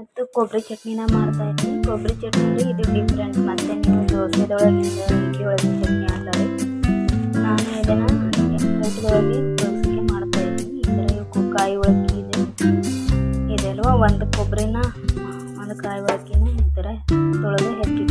ಮತ್ತು ಕೊಬ್ಬರಿ ಚಟ್ನಿನ ಮಾಡ್ತಾ ಇದ್ದೀನಿ. ಕೊಬ್ಬರಿ ಚಟ್ನಿ ಇದು ಡಿಫ್ರೆಂಟ್ ಮತ್ತೆ ನೀವು ದೋಸೆದೊಳಗಿಂದ ಇಡ್ಲಿ ಒಳಗಿನ ಚಟ್ನಿ ಹಾಕಿ ನಾನು ಇದನ್ನು ಊಟದೊಳಗೆ ದೋಸೆಗೆ ಮಾಡ್ತಾ ಇದ್ದೀನಿ. ಈ ಥರ ಇವು ಕಾಯಿ ಒಳಗೆ ಇದೆ. ಇದೆಲ್ವ ಒಂದು ಕೊಬ್ಬರಿನ, ಒಂದು ಕಾಯಿ ಒಳಗಿನ ಈ ಥರ ತೊಳೆದು ಹೆಚ್ಚಿ